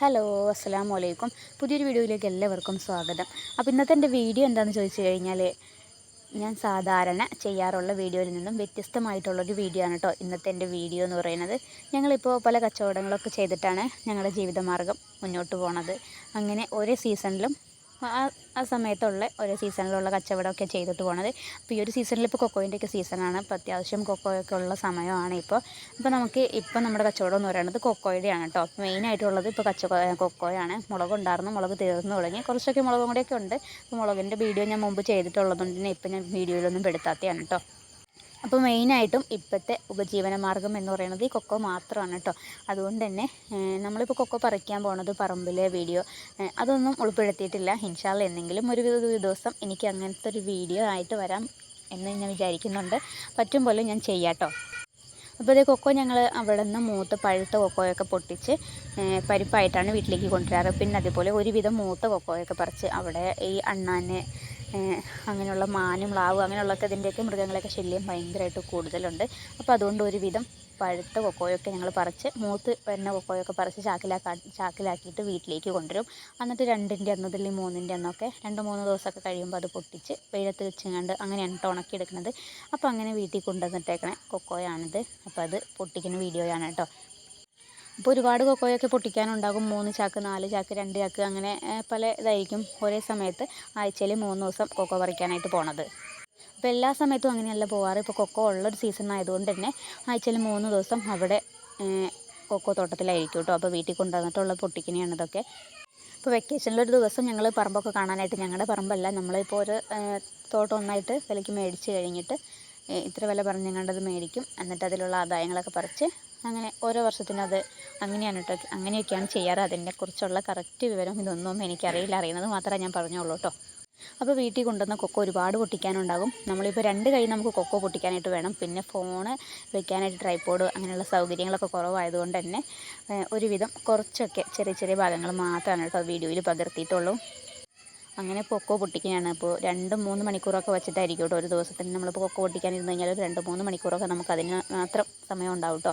Hello അസ്സാം വലൈക്കും പുതിയൊരു വീഡിയോയിലേക്ക് എല്ലാവർക്കും സ്വാഗതം. അപ്പോൾ ഇന്നത്തെ എന്റെ വീഡിയോ എന്താണെന്ന് ചോദിച്ചു കഴിഞ്ഞാൽ ഞാൻ സാധാരണ ചെയ്യാറുള്ള വീഡിയോയിൽ നിന്നും വ്യത്യസ്തമായിട്ടുള്ളൊരു വീഡിയോ ആണ് കേട്ടോ ഇന്നത്തെ എന്റെ വീഡിയോ എന്ന് പറയുന്നത്. ഞങ്ങളിപ്പോൾ പല കച്ചവടങ്ങളൊക്കെ ചെയ്തിട്ടാണ് ഞങ്ങളുടെ ജീവിതമാർഗം മുന്നോട്ട് പോണത്. അങ്ങനെ ഒരേ സീസണിലും ആ സമയത്തുള്ള ഓരോ സീസണിലുള്ള കച്ചവടമൊക്കെ ചെയ്തിട്ട് പോണത്. അപ്പോൾ ഈ ഒരു സീസണിൽ ഇപ്പോൾ കൊക്കോയിന്റെയൊക്കെ സീസണാണ് അപ്പോൾ അത്യാവശ്യം കൊക്കോയൊക്കെ ഉള്ള സമയമാണ് ഇപ്പോൾ അപ്പോൾ നമുക്ക് ഇപ്പോൾ നമ്മുടെ കച്ചവടം എന്ന് പറയുന്നത് കൊക്കോയുടെയാണ് കേട്ടോ. മെയിനായിട്ടുള്ളത് ഇപ്പോൾ കച്ച കൊക്കോയാണ്. മുളക് ഉണ്ടായിരുന്നു മുളക് തീർന്നു തുടങ്ങി. കുറച്ചൊക്കെ മുളകും കൂടെയൊക്കെ ഉണ്ട്. അപ്പോൾ മുളകിന്റെ വീഡിയോ ഞാൻ മുമ്പ് ചെയ്തിട്ടുള്ളതുകൊണ്ട് തന്നെ ഇപ്പം ഞാൻ വീഡിയോയിലൊന്നും പെടുത്താത്തതാണ് കേട്ടോ. അപ്പോൾ മെയിനായിട്ടും ഇപ്പോഴത്തെ ഉപജീവന മാർഗം എന്ന് പറയുന്നത് ഈ കൊക്കോ മാത്രമാണ് കേട്ടോ. അതുകൊണ്ട് തന്നെ നമ്മളിപ്പോൾ കൊക്കോ പറിക്കാൻ പോണത് പറമ്പിലെ വീഡിയോ അതൊന്നും ഉൾപ്പെടുത്തിയിട്ടില്ല. ഇൻഷാല്ല എന്തെങ്കിലും ഒരു ദിവസം എനിക്ക് അങ്ങനത്തെ ഒരു വീഡിയോ ആയിട്ട് വരാം എന്ന് ഞാൻ വിചാരിക്കുന്നുണ്ട്. പറ്റും പോലെ ഞാൻ ചെയ്യാം അപ്പോൾ ഇതേ കൊക്കോ ഞങ്ങൾ അവിടെ നിന്ന് മൂത്ത പഴുത്ത കൊക്കോയൊക്കെ പൊട്ടിച്ച് പരിപ്പായിട്ടാണ് വീട്ടിലേക്ക് കൊണ്ടുവരാറ്. പിന്നെ അതുപോലെ ഒരുവിധം മൂത്ത കൊക്കോയൊക്കെ പറിച്ച് അവിടെ ഈ അണ്ണാന് അങ്ങനെയുള്ള മാനും മ്ലാവ് അങ്ങനെയുള്ളൊക്കെ ഇതിന്റെയൊക്കെ മൃഗങ്ങളൊക്കെ ശല്യം ഭയങ്കരമായിട്ട് കൂടുതലുണ്ട്. അപ്പോൾ അതുകൊണ്ട് ഒരുവിധം പഴുത്ത കൊക്കോയൊക്കെ ഞങ്ങൾ പറിച്ച് മൂത്ത് വരുന്ന കൊക്കോയൊക്കെ പറിച്ച് ചാക്കിലാക്കാ ചാക്കിലാക്കിയിട്ട് വീട്ടിലേക്ക് കൊണ്ടുവരും. എന്നിട്ട് രണ്ടിന്റെ അന്നതിൽ മൂന്നിന്റെ അന്നൊക്കെ രണ്ട് മൂന്ന് ദിവസമൊക്കെ കഴിയുമ്പോൾ അത് പൊട്ടിച്ച് വെയിലത്ത് വെച്ചങ്ങാണ്ട് അങ്ങനെയാണ് ഉണക്കി എടുക്കുന്നത് അപ്പോൾ അങ്ങനെ വീട്ടിൽ കൊണ്ടുവന്നിട്ടേക്കണേ കൊക്കോയാണിത്. അപ്പോൾ അത് പൊട്ടിക്കുന്ന വീഡിയോയാണ് കേട്ടോ. അപ്പോൾ ഒരുപാട് കൊക്കോയൊക്കെ പൊട്ടിക്കാനുണ്ടാകും. മൂന്ന് ചാക്ക് നാല് ചാക്ക് രണ്ട് ചാക്ക് അങ്ങനെ പല ഇതായിരിക്കും ഒരേ സമയത്ത് ആഴ്ചയിൽ മൂന്ന് ദിവസം കൊക്കോ പറിക്കാനായിട്ട് പോണത്. അപ്പോൾ എല്ലാ സമയത്തും അങ്ങനെയല്ല പോവാറ്. ഇപ്പോൾ കൊക്കോ ഉള്ളൊരു സീസൺ ആയതുകൊണ്ട് തന്നെ ആഴ്ചയിൽ മൂന്ന് ദിവസം അവിടെ കൊക്കോ തോട്ടത്തിലായിരിക്കും കേട്ടോ അപ്പോൾ വീട്ടിൽ കൊണ്ടുവന്നിട്ടുള്ള പൊട്ടിക്കനെയാണ് ഇതൊക്കെ. ഇപ്പോൾ വെക്കേഷനിലൊരു ദിവസം ഞങ്ങൾ പറമ്പൊക്കെ കാണാനായിട്ട് ഞങ്ങളുടെ പറമ്പല്ല നമ്മളിപ്പോൾ ഒരു തോട്ടം ഒന്നായിട്ട് വിലയ്ക്ക് മേടിച്ച് കഴിഞ്ഞിട്ട് ഇത്ര വില പറഞ്ഞ് അത് മേടിക്കും. എന്നിട്ട് അതിലുള്ള ആദായങ്ങളൊക്കെ പറിച്ച് അങ്ങനെ ഓരോ വർഷത്തിനും അത് അങ്ങനെയാണ് കേട്ടോ അങ്ങനെയൊക്കെയാണ് ചെയ്യാറ്. അതിനെക്കുറിച്ചുള്ള കറക്റ്റ് വിവരം ഇതൊന്നും എനിക്കറിയില്ല. അറിയുന്നത് മാത്രമേ ഞാൻ പറഞ്ഞുള്ളൂ കേട്ടോ അപ്പോൾ വീട്ടിൽ കൊണ്ടുവന്ന കൊക്കോ ഒരുപാട് പൊട്ടിക്കാനുണ്ടാകും. നമ്മളിപ്പോൾ രണ്ട് കൈ നമുക്ക് കൊക്കോ പൊട്ടിക്കാനായിട്ട് വേണം. പിന്നെ ഫോണ് വെക്കാനായിട്ട് ട്രൈപ്പോഡ് അങ്ങനെയുള്ള സൗകര്യങ്ങളൊക്കെ കുറവായതുകൊണ്ട് തന്നെ ഒരുവിധം കുറച്ചൊക്കെ ചെറിയ ചെറിയ ഭാഗങ്ങൾ മാത്രമാണ് കേട്ടോ വീഡിയോയിൽ പകർത്തിയിട്ടുള്ളൂ. അങ്ങനെ പൊക്കോ പൊട്ടിക്കുകയാണ്. അപ്പോൾ രണ്ട് മൂന്ന് മണിക്കൂറൊക്കെ വെച്ചിട്ടായിരിക്കും കേട്ടോ. ഒരു ദിവസത്തിന് നമ്മളിപ്പോൾ കൊക്കോ പൊട്ടിക്കാൻ ഇരുന്ന് കഴിഞ്ഞാൽ ഒരു രണ്ട് മൂന്ന് മണിക്കൂറൊക്കെ നമുക്ക് അതിന് മാത്രം സമയം ഉണ്ടാവും കേട്ടോ.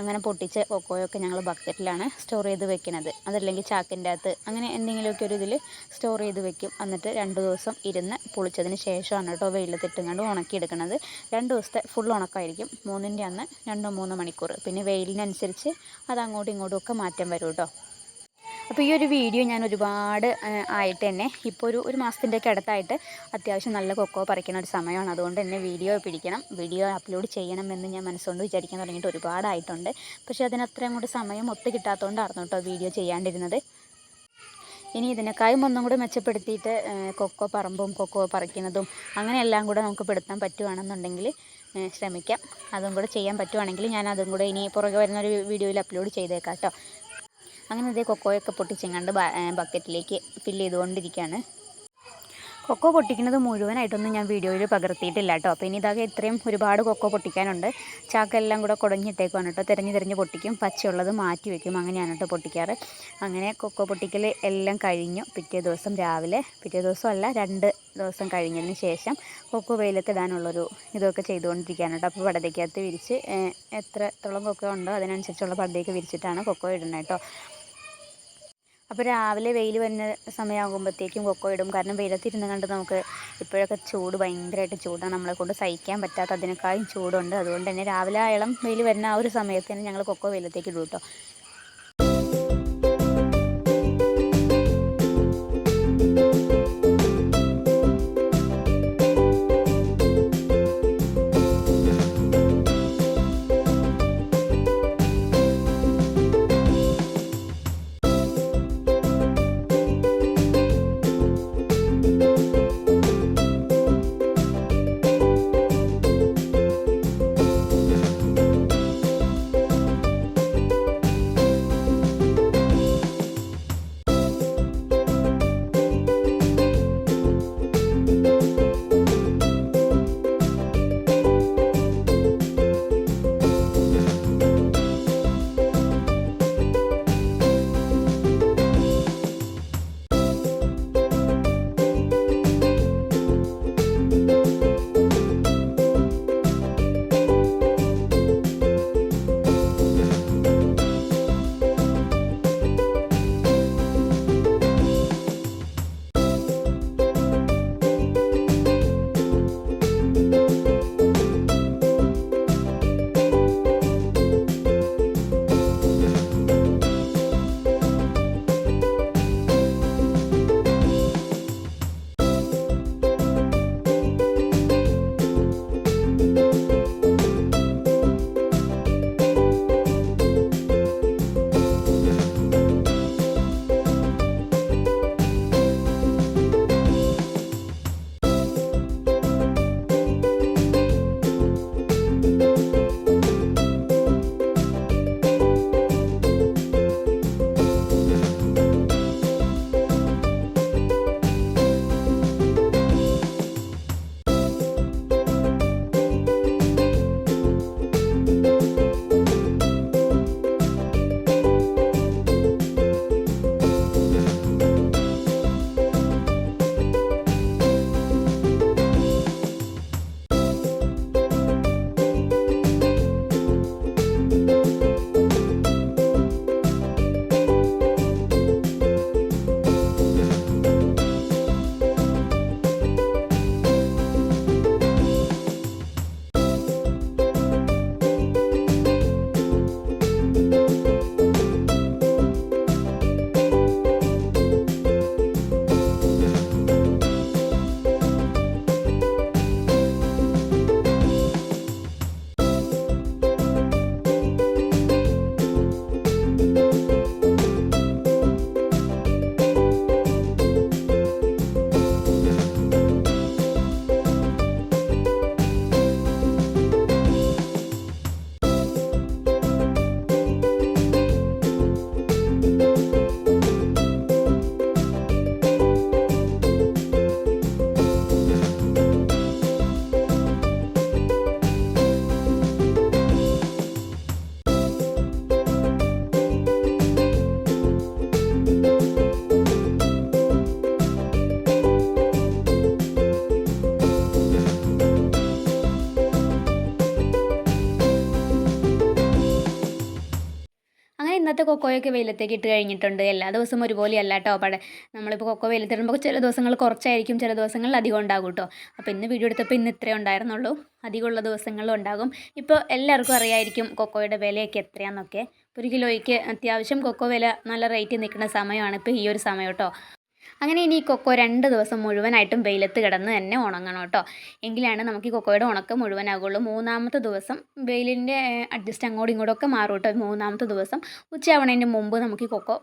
അങ്ങനെ പൊട്ടിച്ച് കൊക്കോയൊക്കെ ഞങ്ങൾ ബക്കറ്റിലാണ് സ്റ്റോർ ചെയ്ത് വെക്കുന്നത് അതല്ലെങ്കിൽ ചാക്കിന്റെ അകത്ത് അങ്ങനെ എന്തെങ്കിലുമൊക്കെ ഒരു ഇതിൽ സ്റ്റോർ ചെയ്ത് വെക്കും. എന്നിട്ട് രണ്ട് ദിവസം ഇരുന്ന് പൊളിച്ചതിന് ശേഷമാണ് കേട്ടോ വെയിലത്തിട്ടുങ്ങാണ്ട് ഉണക്കിയെടുക്കുന്നത് രണ്ട് ദിവസത്തെ ഫുൾ ഉണക്കമായിരിക്കും മൂന്നിന്റെ അന്ന് രണ്ടോ മൂന്നോ മണിക്കൂർ പിന്നെ വെയിലിനനുസരിച്ച് അത് അങ്ങോട്ടും ഇങ്ങോട്ടും ഒക്കെ മാറ്റം വരും കേട്ടോ. അപ്പോൾ ഈ ഒരു വീഡിയോ ഞാൻ ഒരുപാട് ആയിട്ട് തന്നെ ഇപ്പോൾ ഒരു ഒരു മാസത്തിന്റെയൊക്കെ അടുത്തായിട്ട് അത്യാവശ്യം നല്ല കൊക്കോ പറിക്കുന്ന ഒരു സമയമാണ്. അതുകൊണ്ട് തന്നെ വീഡിയോ പിടിക്കണം. വീഡിയോ അപ്ലോഡ് ചെയ്യണം എന്ന് ഞാൻ മനസ്സുകൊണ്ട് വിചാരിക്കാൻ തുടങ്ങിയിട്ട് ഒരുപാടായിട്ടുണ്ട്. പക്ഷേ അതിനത്രയും അങ്ങോട്ട് സമയം ഒത്തു കിട്ടാത്തതുകൊണ്ടായിരുന്നു കേട്ടോ വീഡിയോ ചെയ്യാണ്ടിരുന്നത്. ഇനി ഇതിനേക്കാളും ഒന്നും കൂടി മെച്ചപ്പെടുത്തിയിട്ട് കൊക്കോ പറമ്പും കൊക്കോ പറിക്കുന്നതും അങ്ങനെ എല്ലാം കൂടെ നമുക്ക് പെടുത്താൻ പറ്റുവാണെന്നുണ്ടെങ്കിൽ ശ്രമിക്കാം. അതും കൂടെ ചെയ്യാൻ പറ്റുവാണെങ്കിൽ ഞാൻ അതും കൂടെ ഇനി പുറകെ വരുന്നൊരു വീഡിയോയിൽ അപ്ലോഡ് ചെയ്തേക്കാം കേട്ടോ. അങ്ങനെ ഇതേ കൊക്കോയൊക്കെ പൊട്ടിച്ചെങ്ങാണ്ട് ബക്കറ്റിലേക്ക് ഫില്ല് ചെയ്തുകൊണ്ടിരിക്കുകയാണ് കൊക്കോ പൊട്ടിക്കുന്നത് മുഴുവനായിട്ടൊന്നും ഞാൻ വീഡിയോയിൽ പകർത്തിയിട്ടില്ല കേട്ടോ. അപ്പോൾ ഇനി ഇതാകെ ഇത്രയും ഒരുപാട് കൊക്കോ പൊട്ടിക്കാനുണ്ട്. ചാക്കെല്ലാം കൂടെ കുടഞ്ഞിട്ടേക്കുവാണ് കേട്ടോ. തിരഞ്ഞ് തിരഞ്ഞ് പൊട്ടിക്കും. പച്ചയുള്ളത് മാറ്റി വെക്കും. അങ്ങനെയാണ് കേട്ടോ പൊട്ടിക്കാറ്. അങ്ങനെ കൊക്കോ പൊട്ടിക്കൽ എല്ലാം കഴിഞ്ഞു. പിറ്റേ ദിവസം രാവിലെ പിറ്റേ ദിവസമല്ല രണ്ട് ദിവസം കഴിഞ്ഞതിന് ശേഷം കൊക്കോ വെയിലത്തിടാനുള്ളൊരു ഇതൊക്കെ ചെയ്തുകൊണ്ടിരിക്കുകയാണ് കേട്ടോ. അപ്പോൾ പടതയ്ക്കകത്ത് വിരിച്ച് എത്രത്തോളം കൊക്കോ ഉണ്ടോ അതിനനുസരിച്ചുള്ള പടതയൊക്കെ വിരിച്ചിട്ടാണ് കൊക്കോ ഇടുന്നത് കേട്ടോ. അപ്പോൾ രാവിലെ വെയിൽ വരുന്ന സമയമാകുമ്പോഴത്തേക്കും കൊക്കോ ഇടും. കാരണം വെയിലത്തിരുന്ന് കണ്ട് നമുക്ക് ഇപ്പോഴൊക്കെ ചൂട് ഭയങ്കരമായിട്ട് ചൂടാണ്. നമ്മളെ കൊണ്ട് സഹിക്കാൻ പറ്റാത്ത അതിനേക്കാളും ചൂടുണ്ട്. അതുകൊണ്ട് തന്നെ രാവിലെ ആയാലും വെയിൽ വരുന്ന ആ ഒരു സമയത്ത് തന്നെ ഞങ്ങൾ കൊക്കോ വെയിലത്തേക്ക് ഇടും കേട്ടോ കൊക്കോയൊക്കെ വെയിലത്തേക്ക് ഇട്ട് കഴിഞ്ഞിട്ടുണ്ട്. എല്ലാ ദിവസവും ഒരുപോലെയല്ല കേട്ടോ പട നമ്മളിപ്പോൾ കൊക്കോ വെയിലത്തിടുമ്പോൾ ചില ദിവസങ്ങൾ കുറച്ചായിരിക്കും ചില ദിവസങ്ങളിൽ അധികം ഉണ്ടാകും കേട്ടോ അപ്പോൾ ഇന്ന് വീഡിയോ എടുത്തപ്പോൾ ഇന്ന് ഇത്രയേ ഉണ്ടായിരുന്നുള്ളൂ. അധികമുള്ള ദിവസങ്ങളിലും ഉണ്ടാകും. ഇപ്പോൾ എല്ലാവർക്കും അറിയായിരിക്കും കൊക്കോയുടെ വിലയൊക്കെ എത്രയാണെന്നൊക്കെ ഒരു കിലോയ്ക്ക് അത്യാവശ്യം കൊക്കോ വില നല്ല റേറ്റ് നിൽക്കുന്ന സമയമാണ് ഇപ്പോൾ ഈ ഒരു സമയം കേട്ടോ അങ്ങനെ ഇനി ഈ കൊക്കോ രണ്ട് ദിവസം മുഴുവനായിട്ടും വെയിലത്ത് കിടന്ന് തന്നെ ഉണങ്ങണം കേട്ടോ. എങ്കിലാണ് നമുക്ക് ഈ കൊക്കോയുടെ ഉണക്കം മുഴുവനാകുള്ളൂ. മൂന്നാമത്തെ ദിവസം വെയിലിന്റെ അഡ്ജസ്റ്റ് അങ്ങോട്ടും ഇങ്ങോട്ടും ഒക്കെ മാറും കേട്ടോ. മൂന്നാമത്തെ ദിവസം ഉച്ചയാവണതിന് മുമ്പ് നമുക്ക് ഈ കൊക്കോ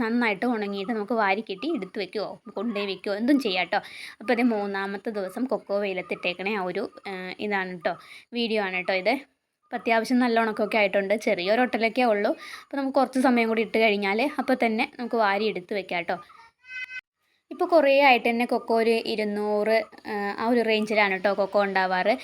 നന്നായിട്ട് ഉണങ്ങിയിട്ട് നമുക്ക് വാരി കെട്ടി എടുത്ത് വെക്കുമോ കൊണ്ടുപോയി വെക്കുമോ എന്തും ചെയ്യാം കേട്ടോ. അപ്പോൾ ഇത് മൂന്നാമത്തെ ദിവസം കൊക്കോ വെയിലത്തിട്ടേക്കണേ ആ ഒരു ഇതാണ് കേട്ടോ. വീഡിയോ ആണ് കേട്ടോ ഇത്. അപ്പോൾ അത്യാവശ്യം നല്ല ഉണക്കമൊക്കെ ആയിട്ടുണ്ട്. ചെറിയൊരു ഒട്ടലൊക്കെ ഉള്ളൂ. അപ്പോൾ നമുക്ക് കുറച്ച് സമയം കൂടി ഇട്ട് കഴിഞ്ഞാൽ അപ്പോൾ തന്നെ നമുക്ക് വാരി എടുത്ത് വെക്കാം കേട്ടോ. ഇപ്പോൾ കുറേ ആയിട്ട് തന്നെ കൊക്കോ ഒരു ഇരുന്നൂറ് ആ ഒരു റേഞ്ചിലാണ് കേട്ടോ കൊക്കോ ഉണ്ടാവാറ്.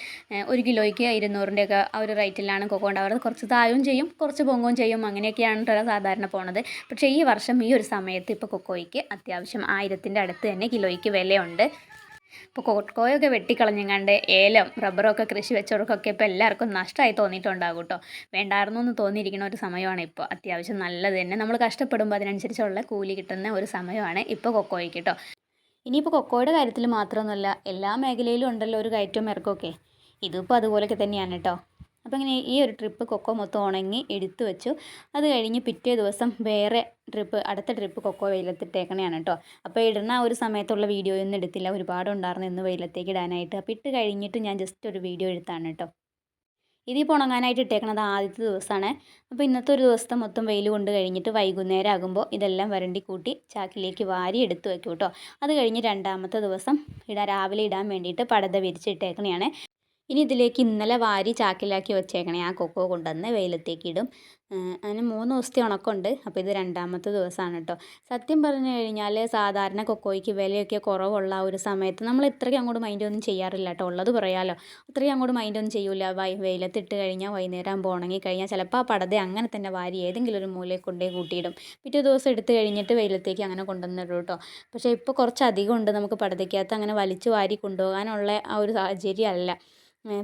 ഒരു കിലോയ്ക്ക് ഇരുന്നൂറിന്റെ ഒക്കെ ആ ഒരു റേറ്റിലാണ് കൊക്കോ ഉണ്ടാവാറ്. കുറച്ച് താഴും ചെയ്യും കുറച്ച് പൊങ്ങും ചെയ്യും. അങ്ങനെയൊക്കെയാണ് കേട്ടോ സാധാരണ പോണത്. പക്ഷേ ഈ വർഷം ഈ ഒരു സമയത്ത് ഇപ്പോൾ കൊക്കോയ്ക്ക് അത്യാവശ്യം ആയിരത്തിന്റെ അടുത്ത് തന്നെ കിലോയ്ക്ക് വിലയുണ്ട്. ഇപ്പോൾ കൊക്കോയൊക്കെ വെട്ടിക്കളഞ്ഞങ്ങാണ്ട് ഏലം റബ്ബറൊക്കെ കൃഷി വെച്ചവർക്കൊക്കെ ഇപ്പോൾ എല്ലാവർക്കും നഷ്ടമായി തോന്നിയിട്ടുണ്ടാകും കേട്ടോ. വേണ്ടായിരുന്നു എന്ന് തോന്നിയിരിക്കുന്ന ഒരു സമയമാണ് ഇപ്പോൾ അത്യാവശ്യം നല്ലത് തന്നെ. നമ്മൾ കഷ്ടപ്പെടുമ്പോൾ അതിനനുസരിച്ചുള്ള കൂലി കിട്ടുന്ന ഒരു സമയമാണ് ഇപ്പോൾ കൊക്കോയ്ക്ക് കേട്ടോ. ഇനിയിപ്പോൾ കൊക്കോയുടെ കാര്യത്തിൽ മാത്രമൊന്നുമല്ല എല്ലാ മേഖലയിലും ഉണ്ടല്ലോ ഒരു കയറ്റവും ഇറക്കമൊക്കെ ഇതിപ്പോൾ അതുപോലെയൊക്കെ തന്നെയാണ് കേട്ടോ. അപ്പോൾ ഇങ്ങനെ ഈ ഒരു ട്രിപ്പ് കൊക്കോ മൊത്തം ഉണങ്ങി എടുത്തു വെച്ചു. അത് കഴിഞ്ഞ് പിറ്റേ ദിവസം വേറെ ട്രിപ്പ് അടുത്ത ട്രിപ്പ് കൊക്കോ വെയിലത്തിട്ടേക്കണയാണ് കേട്ടോ അപ്പോൾ ഇടുന്ന ഒരു സമയത്തുള്ള വീഡിയോ ഒന്നും എടുത്തില്ല. ഒരുപാട് ഉണ്ടായിരുന്നു ഇന്ന് വെയിലത്തേക്ക് ഇടാനായിട്ട്. അപ്പോൾ ഇട്ട് കഴിഞ്ഞിട്ട് ഞാൻ ജസ്റ്റ് ഒരു വീഡിയോ എടുത്താണ് കേട്ടോ ഇതിപ്പോൾ ഉണങ്ങാനായിട്ട് ഇട്ടേക്കണത് ആദ്യത്തെ ദിവസമാണ്. അപ്പോൾ ഇന്നത്തെ ഒരു ദിവസത്തെ മൊത്തം വെയിൽ കൊണ്ട് കഴിഞ്ഞിട്ട് വൈകുന്നേരം ആകുമ്പോൾ ഇതെല്ലാം വരണ്ടി കൂട്ടി ചാക്കിലേക്ക് വാരി എടുത്തു വെക്കും കേട്ടോ അത് കഴിഞ്ഞ് രണ്ടാമത്തെ ദിവസം ഇടാൻ രാവിലെ ഇടാൻ വേണ്ടിയിട്ട് പടത വിരിച്ചിട്ടേക്കണെയാണ്. ഇനി ഇതിലേക്ക് ഇന്നലെ വാരി ചാക്കിലാക്കി വെച്ചേക്കണേ. ആ കൊക്കോ കൊണ്ടുവന്ന് വെയിലത്തേക്ക് ഇടും അതിന് മൂന്ന് ദിവസത്തെ ഉണക്കമുണ്ട്. അപ്പോൾ ഇത് രണ്ടാമത്തെ ദിവസമാണ് കേട്ടോ. സത്യം പറഞ്ഞു കഴിഞ്ഞാൽ സാധാരണ കൊക്കോയ്ക്ക് വിലയൊക്കെ കുറവുള്ള ആ ഒരു സമയത്ത് നമ്മൾ ഇത്രയ്ക്ക് അങ്ങോട്ട് മൈൻഡ് ഒന്നും ചെയ്യാറില്ല കേട്ടോ. ഉള്ളത് പറയാലോ. അത്രയും അങ്ങോട്ട് മൈൻഡ് ഒന്നും ചെയ്യൂല. വൈ വെയിലത്തിട്ട് കഴിഞ്ഞാൽ വൈകുന്നേരം ആകുമ്പോൾ ഉണങ്ങി കഴിഞ്ഞാൽ ചിലപ്പോൾ ആ പടത അങ്ങനെ തന്നെ വാരി ഏതെങ്കിലും ഒരു മൂലയിൽ കൊണ്ടേ കൂട്ടിയിടും. പിറ്റേ ദിവസം എടുത്ത് കഴിഞ്ഞിട്ട് വെയിലത്തേക്ക് അങ്ങനെ കൊണ്ടുവന്നിടും കേട്ടോ. പക്ഷേ ഇപ്പോൾ കുറച്ച് അധികം ഉണ്ട് നമുക്ക് പടതയ്ക്കകത്ത്. അങ്ങനെ വലിച്ചു വാരി കൊണ്ടുപോകാനുള്ള ആ ഒരു സാഹചര്യമല്ല.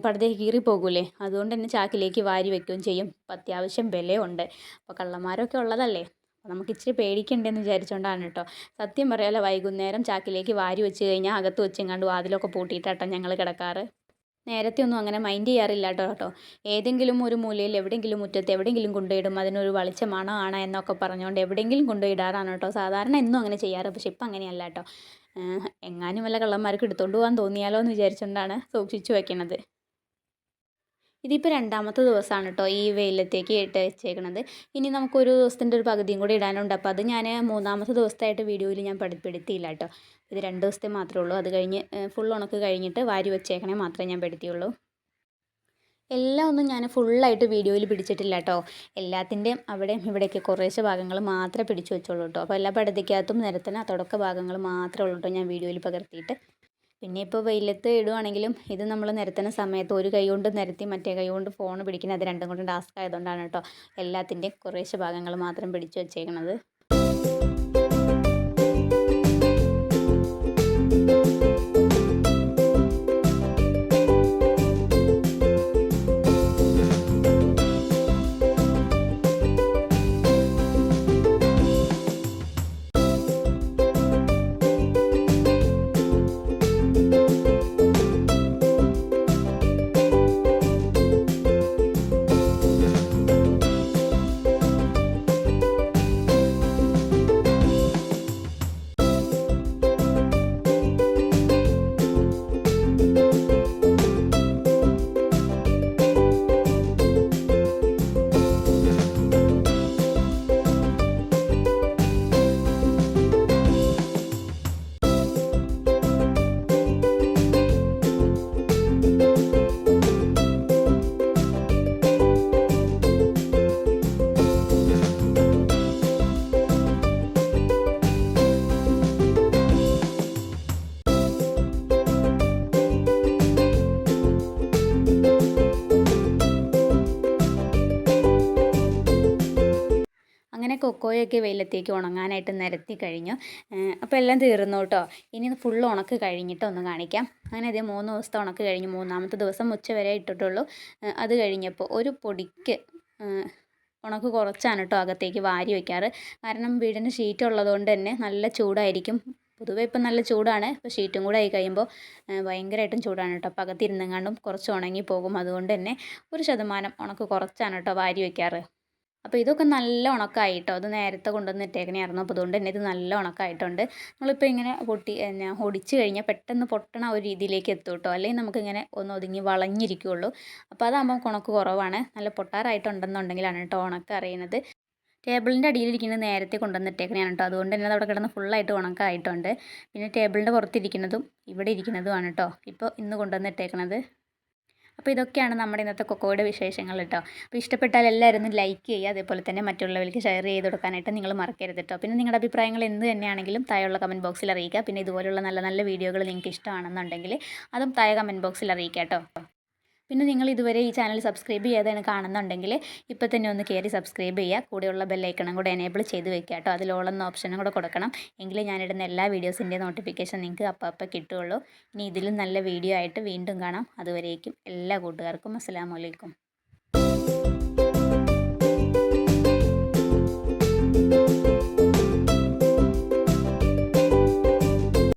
പടുത കീറിപ്പോകൂലേ? അതുകൊണ്ട് തന്നെ ചാക്കിലേക്ക് വാരി വെക്കുകയും ചെയ്യും. അപ്പം അത്യാവശ്യം വിലയുണ്ട് അപ്പോൾ കള്ളന്മാരൊക്കെ ഉള്ളതല്ലേ? നമുക്ക് ഇച്ചിരി പേടിക്കണ്ടെന്ന് വിചാരിച്ചുകൊണ്ടാണ് കേട്ടോ സത്യം പറയാലോ വൈകുന്നേരം ചാക്കിലേക്ക് വാരി വെച്ച് കഴിഞ്ഞാൽ അകത്ത് വെച്ചെങ്ങാണ്ട് വാതിലൊക്കെ പൂട്ടിയിട്ടാട്ടോ ഞങ്ങൾ കിടക്കാറ്. നേരത്തെ ഒന്നും അങ്ങനെ മൈൻഡ് ചെയ്യാറില്ല കേട്ടോ കേട്ടോ ഏതെങ്കിലും ഒരു മൂലയിൽ എവിടെയെങ്കിലും മുറ്റത്ത് എവിടെയെങ്കിലും കൊണ്ടുപോയിടും. അതിനൊരു വളിച്ച മണമാണ് എന്നൊക്കെ പറഞ്ഞുകൊണ്ട് എവിടെയെങ്കിലും കൊണ്ടുപോയിടാറാണ് കേട്ടോ സാധാരണ എന്നും അങ്ങനെ ചെയ്യാറ്. പക്ഷെ ഇപ്പം അങ്ങനെയല്ല കേട്ടോ എങ്ങാനും വല്ല കള്ളന്മാർക്ക് എടുത്തുകൊണ്ട് പോകാൻ തോന്നിയാലോ എന്ന് വിചാരിച്ചുകൊണ്ടാണ് സൂക്ഷിച്ചു വെക്കണത്. ഇതിപ്പോൾ രണ്ടാമത്തെ ദിവസമാണ് കേട്ടോ ഈ വെയിലത്തേക്ക് ഇട്ട് വെച്ചേക്കണത്. ഇനി നമുക്കൊരു ദിവസത്തിന്റെ ഒരു പകുതിയും കൂടി ഇടാനുണ്ട്. അപ്പോൾ അത് ഞാൻ മൂന്നാമത്തെ ദിവസത്തായിട്ട് വീഡിയോയിൽ ഞാൻ പെടുത്തിയില്ല കേട്ടോ ഇത് രണ്ട് ദിവസത്തെ മാത്രമേ ഉള്ളൂ. അത് കഴിഞ്ഞ് ഫുൾ ഉണക്ക് കഴിഞ്ഞിട്ട് വാരി വെച്ചേക്കണേ മാത്രമേ ഞാൻ പെടുത്തിയുള്ളൂ. എല്ലാം ഒന്നും ഞാൻ ഫുള്ളായിട്ട് വീഡിയോയിൽ പിടിച്ചിട്ടില്ല കേട്ടോ. എല്ലാത്തിന്റെയും അവിടെയും ഇവിടെയൊക്കെ കുറേശ്ശെ ഭാഗങ്ങൾ മാത്രമേ പിടിച്ചു വെച്ചോളൂ കേട്ടോ. അപ്പോൾ എല്ലാ പടതിക്കകത്തും നിരത്തിന് തുടക്ക ഭാഗങ്ങൾ മാത്രമേ ഉള്ളൂ കേട്ടോ ഞാൻ വീഡിയോയിൽ പകർത്തിയിട്ട്. പിന്നെ ഇപ്പോൾ വെയിലത്ത് ഇടുവാണെങ്കിലും ഇത് നമ്മൾ നിരത്തുന്ന സമയത്ത് ഒരു കൈ കൊണ്ട് നിരത്തി മറ്റേ കൈ കൊണ്ട് ഫോൺ പിടിക്കുന്നത് അത് രണ്ടും കൊണ്ട് ടാസ്ക് ആയതുകൊണ്ടാണ് കേട്ടോ. എല്ലാത്തിന്റെയും കുറേശ്ശെ ഭാഗങ്ങൾ മാത്രം പിടിച്ചു വെച്ചേക്കണത്. കൊക്കോയൊക്കെ വെയിലത്തേക്ക് ഉണങ്ങാനായിട്ട് നിരത്തി കഴിഞ്ഞു. അപ്പോൾ എല്ലാം തീർന്നു കേട്ടോ. ഇനി ഫുൾ ഉണക്ക് കഴിഞ്ഞിട്ട് ഒന്ന് കാണിക്കാം. അങ്ങനെ അതേ മൂന്ന് ദിവസത്തെ ഉണക്ക് കഴിഞ്ഞു. മൂന്നാമത്തെ ദിവസം ഉച്ച വരെ ഇട്ടിട്ടുള്ളൂ. അത് കഴിഞ്ഞപ്പോൾ ഒരു പൊടിക്ക് ഉണക്ക് കുറച്ചാണ് കേട്ടോ അകത്തേക്ക് വാരി വയ്ക്കാറ് കാരണം വീടിന് ഷീറ്റ് ഉള്ളതുകൊണ്ട് തന്നെ നല്ല ചൂടായിരിക്കും. പൊതുവെ ഇപ്പം നല്ല ചൂടാണ്. ഇപ്പോൾ ഷീറ്റും കൂടെ ആയി കഴിയുമ്പോൾ ഭയങ്കരമായിട്ടും ചൂടാണ് കേട്ടോ. അപ്പോൾ അകത്തിരുന്നെങ്ങാണ്ടും കുറച്ച് ഉണങ്ങി പോകും. അതുകൊണ്ട് തന്നെ ഒരു ശതമാനം ഉണക്ക് കുറച്ചാണ് കേട്ടോ വാരി വയ്ക്കാറ് അപ്പോൾ ഇതൊക്കെ നല്ല ഉണക്കായിട്ടോ? അത് നേരത്തെ കൊണ്ടുവന്ന് ഇട്ടേക്കണായിരുന്നു അപ്പോൾ അതുകൊണ്ട് തന്നെ ഇത് നല്ല ഉണക്കായിട്ടുണ്ട്. നമ്മളിപ്പോൾ ഇങ്ങനെ പൊട്ടി എന്നാ ഒടിച്ച് കഴിഞ്ഞാൽ പെട്ടെന്ന് പൊട്ടണ ഒരു രീതിയിലേക്ക് എത്തും കേട്ടോ. അല്ലെങ്കിൽ നമുക്കിങ്ങനെ ഒന്ന് ഒതുങ്ങി വളഞ്ഞിരിക്കുകയുള്ളൂ അപ്പോൾ അതാകുമ്പോൾ കുണക്ക് കുറവാണ്. നല്ല പൊട്ടാറായിട്ടുണ്ടെന്നുണ്ടെങ്കിലാണ് കേട്ടോ ഉണക്ക് അറിയുന്നത്. ടേബിളിന്റെ അടിയിലിരിക്കുന്നത് നേരത്തെ കൊണ്ടുവന്നിട്ടേക്കണയാണ് കേട്ടോ. അതുകൊണ്ട് തന്നെ അവിടെ കിടന്ന് ഫുള്ളായിട്ട് ഉണക്കായിട്ടുണ്ട്. പിന്നെ ടേബിളിന്റെ പുറത്തിരിക്കുന്നതും ഇവിടെ ഇരിക്കുന്നതുമാണ് കേട്ടോ. ഇപ്പോൾ ഇന്ന് കൊണ്ടുവന്നിട്ടേക്കണത് അപ്പോൾ ഇതൊക്കെയാണ് നമ്മുടെ ഇന്നത്തെ കൊക്കോയുടെ വിശേഷങ്ങൾ കേട്ടോ. അപ്പോൾ ഇഷ്ടപ്പെട്ടാൽ എല്ലാവരും ഒന്ന് ലൈക്ക് ചെയ്യുക അതേപോലെ തന്നെ മറ്റുള്ളവർക്ക് ഷെയർ ചെയ്ത് കൊടുക്കാനായിട്ട് നിങ്ങൾ മറക്കരുത് കേട്ടോ. പിന്നെ നിങ്ങളുടെ അഭിപ്രായങ്ങൾ എന്ത് തന്നെയാണെങ്കിലും താഴെയുള്ള കമന്റ് ബോക്സിൽ അറിയിക്കുക. പിന്നെ ഇതുപോലുള്ള നല്ല നല്ല വീഡിയോകൾ നിങ്ങൾക്ക് ഇഷ്ടമാണെന്നുണ്ടെങ്കിൽ അതും താഴെ കമന്റ് ബോക്സിൽ അറിയിക്കുക കേട്ടോ. പിന്നെ നിങ്ങൾ ഇതുവരെ ഈ ചാനൽ സബ്സ്ക്രൈബ് ചെയ്യാതെയാണ് കാണുന്നുണ്ടെങ്കിൽ ഇപ്പോൾ തന്നെ ഒന്ന് കയറി സബ്സ്ക്രൈബ് ചെയ്യുക. കൂടെയുള്ള ബെല്ലൈക്കണം കൂടെ എനേബിൾ ചെയ്ത് വെക്കുക കേട്ടോ. അതിൽ ഓളെന്ന ഓപ്ഷനും കൂടെ കൊടുക്കണം. എങ്കിലേ ഞാനിടുന്ന എല്ലാ വീഡിയോസിന്റെ നോട്ടിഫിക്കേഷൻ നിങ്ങൾക്ക് അപ്പോൾ അപ്പം കിട്ടുകയുള്ളൂ. ഇനി ഇതിലും നല്ല വീഡിയോ ആയിട്ട് വീണ്ടും കാണാം. അതുവരേക്കും എല്ലാ കൂട്ടുകാർക്കും അസ്സാം വലൈക്കും